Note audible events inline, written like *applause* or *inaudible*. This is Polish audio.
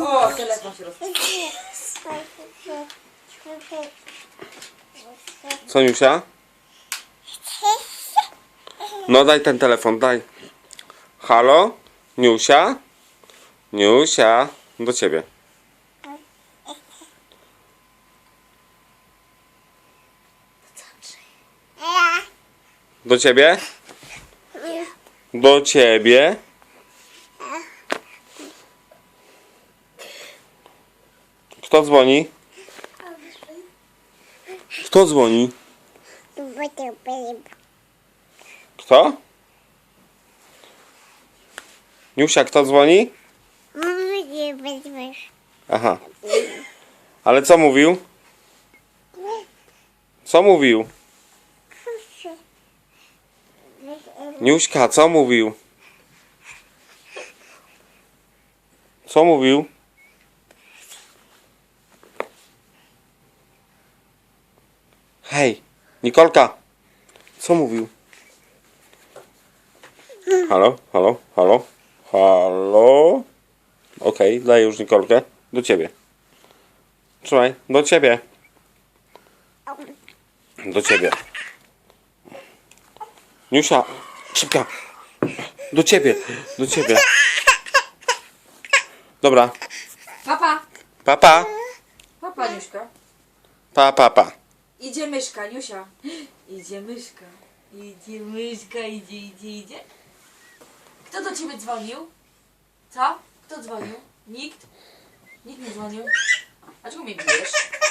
O, telefon się roz... Co, Niusia? No daj ten telefon, daj. Halo? Niusia? Niusia? Do ciebie. Do ciebie? Do ciebie? Kto dzwoni? Kto dzwoni? Kto? Niusia, kto dzwoni? Aha. Ale co mówił? Co mówił? Niuśka, co mówił? Co mówił? Hej, Nikolka, co mówił? Halo, halo, halo, halo. Okej, daję już Nikolkę. Do ciebie. Trzymaj, do ciebie. Do ciebie. Niusia, szybka. Do ciebie, do ciebie. Dobra, Papa! papa, Papa, Niuśka. pa, pa, pa. Idzie myszka, Niusia. *gasps* Idzie myszka. Idzie myszka, idzie, idzie, idzie. Kto do ciebie dzwonił? Co? Kto dzwonił? Nikt? Nikt nie dzwonił. A czemu mnie bijesz?